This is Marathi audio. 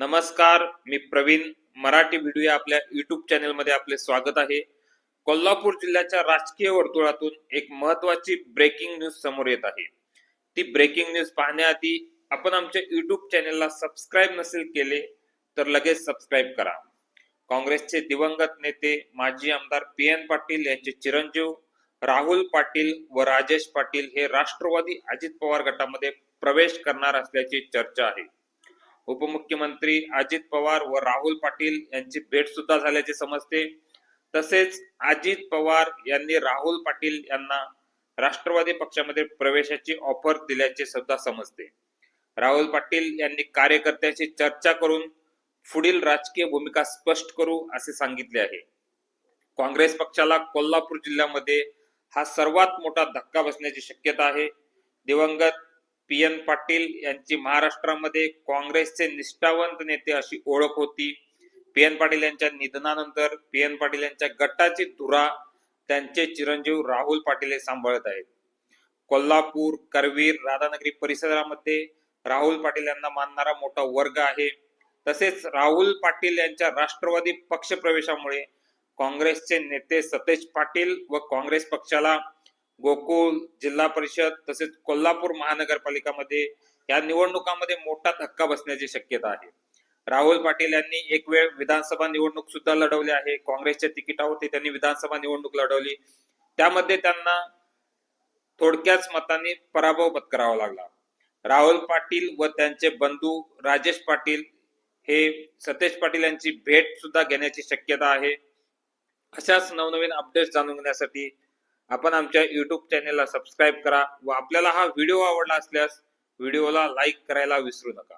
नमस्कार मी प्रवीण. मराठी व्हिडिओ आपल्या युट्यूब चॅनलमध्ये आपले स्वागत आहे. कोल्हापूर जिल्ह्याच्या राजकीय वर्तुळातून एक महत्वाची ब्रेकिंग न्यूज समोर येत आहे. ती ब्रेकिंग न्यूज पाहण्याआधी आपण आमच्या युट्यूब चॅनलला सबस्क्राईब नसेल केले तर लगेच सबस्क्राईब करा. काँग्रेसचे दिवंगत नेते माजी आमदार पी एन पाटील यांचे चिरंजीव राहुल पाटील व राजेश पाटील हे राष्ट्रवादी अजित पवार गटामध्ये प्रवेश करणार असल्याची चर्चा आहे. उपमुख्यमंत्री अजित पवार व राहुल पाटील यांची भेट सुद्धा झाल्याचे समजते. तसेच अजित पवार यांनी राहुल पाटील यांना राष्ट्रवादी पक्षामध्ये प्रवेशाची ऑफर दिल्याचे सुद्धा समजते. राहुल पाटील यांनी कार्यकर्त्यांशी चर्चा करून पुढील राजकीय भूमिका स्पष्ट करू असे सांगितले आहे. काँग्रेस पक्षाला कोल्हापूर जिल्ह्यामध्ये हा सर्वात मोठा धक्का बसण्याची शक्यता आहे. दिवंगत पी एन पाटील यांची महाराष्ट्रामध्ये काँग्रेसचे निष्ठावंत नेते अशी ओळख होती. पी एन पाटील यांच्या निधनानंतर पी एन पाटील यांच्या गटाची धुरा त्यांचे चिरंजीव राहुल पाटील हे सांभाळत आहेत. कोल्हापूर करवीर राधानगरी परिसरामध्ये राहुल पाटील यांना मानणारा मोठा वर्ग आहे. तसेच राहुल पाटील यांच्या राष्ट्रवादी पक्ष प्रवेशामुळे काँग्रेसचे नेते सतेज पाटील व काँग्रेस पक्षाला गोकुळ जिल्हा परिषद तसेच कोल्हापूर महानगरपालिकामध्ये या निवडणुकामध्ये मोठा धक्का बसण्याची शक्यता आहे. राहुल पाटील यांनी एक वेळ विधानसभा निवडणूक सुद्धा लढवली आहे. काँग्रेसच्या तिकिटावरती त्यांनी विधानसभा निवडणूक लढवली. त्यामध्ये त्यांना थोडक्याच मतांनी पराभव पत्करावा लागला. राहुल पाटील व त्यांचे बंधू राजेश पाटील हे सतेज पाटील यांची भेट सुद्धा घेण्याची शक्यता आहे. अशाच नवनवीन अपडेट्स जाणून घेण्यासाठी आपण आमच्या युट्यूब चॅनेलला सबस्क्राईब करा व आपल्याला हा व्हिडिओ आवडला असल्यास व्हिडिओला लाईक करायला विसरू नका.